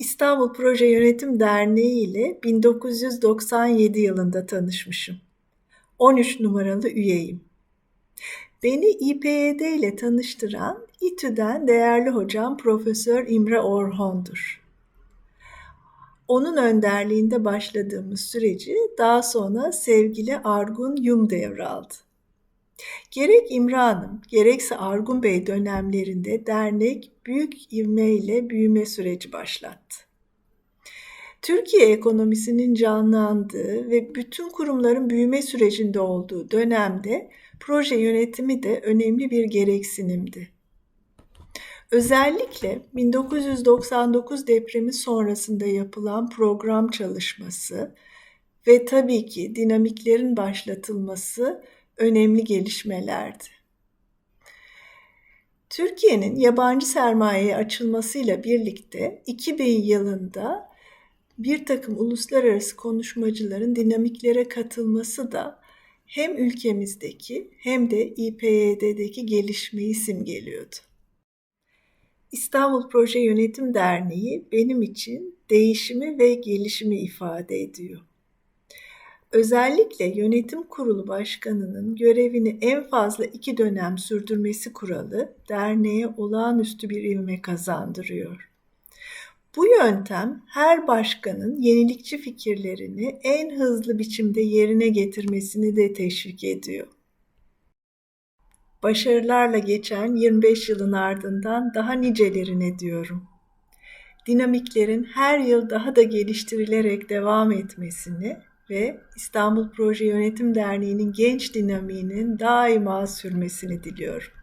İstanbul Proje Yönetim Derneği ile 1997 yılında tanışmışım. 13 numaralı üyeyim. Beni İPYD ile tanıştıran İTÜ'den değerli hocam Profesör İmre Orhon'dur. Onun önderliğinde başladığımız süreci daha sonra sevgili Argun Yum devraldı. Gerek İmre Hanım, gerekse Argun Bey dönemlerinde dernek büyük ivmeyle büyüme süreci başlattı. Türkiye ekonomisinin canlandığı ve bütün kurumların büyüme sürecinde olduğu dönemde proje yönetimi de önemli bir gereksinimdi. Özellikle 1999 depremi sonrasında yapılan program çalışması ve tabii ki dinamiklerin başlatılması önemli gelişmelerdi. Türkiye'nin yabancı sermayeye açılmasıyla birlikte 2000 yılında bir takım uluslararası konuşmacıların dinamiklere katılması da hem ülkemizdeki hem de İPYD'deki gelişmeyi simgeliyordu. İstanbul Proje Yönetim Derneği benim için değişimi ve gelişimi ifade ediyor. Özellikle yönetim kurulu başkanının görevini en fazla iki dönem sürdürmesi kuralı derneğe olağanüstü bir ivme kazandırıyor. Bu yöntem her başkanın yenilikçi fikirlerini en hızlı biçimde yerine getirmesini de teşvik ediyor. Başarılarla geçen 25 yılın ardından daha nicelerine diyorum. Dinamiklerin her yıl daha da geliştirilerek devam etmesini ve İstanbul Proje Yönetim Derneği'nin genç dinamiğinin daima sürmesini diliyorum.